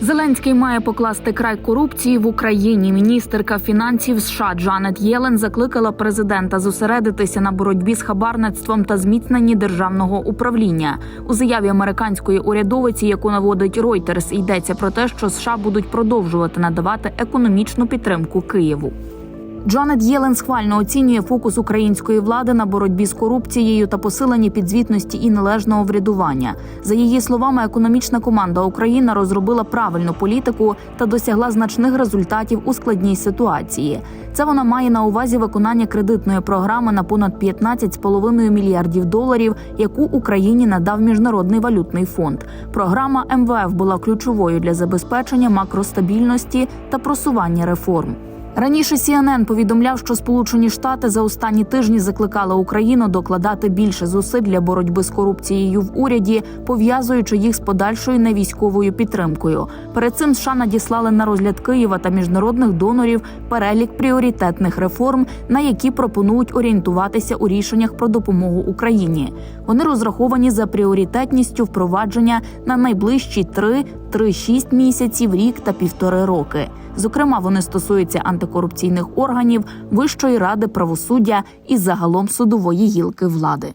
Зеленський має покласти край корупції в Україні. Міністерка фінансів США Джанет Єлен закликала президента зосередитися на боротьбі з хабарництвом та зміцненні державного управління. У заяві американської урядовиці, яку наводить Reuters, йдеться про те, що США будуть продовжувати надавати економічну підтримку Києву. Джанет Єлен схвально оцінює фокус української влади на боротьбі з корупцією та посиленні підзвітності і належного врядування. За її словами, економічна команда України розробила правильну політику та досягла значних результатів у складній ситуації. Це вона має на увазі виконання кредитної програми на понад 15,5 мільярдів доларів, яку Україні надав міжнародний валютний фонд. Програма МВФ була ключовою для забезпечення макростабільності та просування реформ. Раніше CNN повідомляв, що Сполучені Штати за останні тижні закликали Україну докладати більше зусиль для боротьби з корупцією в уряді, пов'язуючи їх з подальшою невійськовою підтримкою. Перед цим США надіслали на розгляд Києва та міжнародних донорів перелік пріоритетних реформ, на які пропонують орієнтуватися у рішеннях про допомогу Україні. Вони розраховані за пріоритетністю впровадження на найближчі 3, 3-6 місяців, рік та півтори роки. Зокрема, вони стосуються антикорупційних органів, Вищої ради правосуддя і загалом судової гілки влади.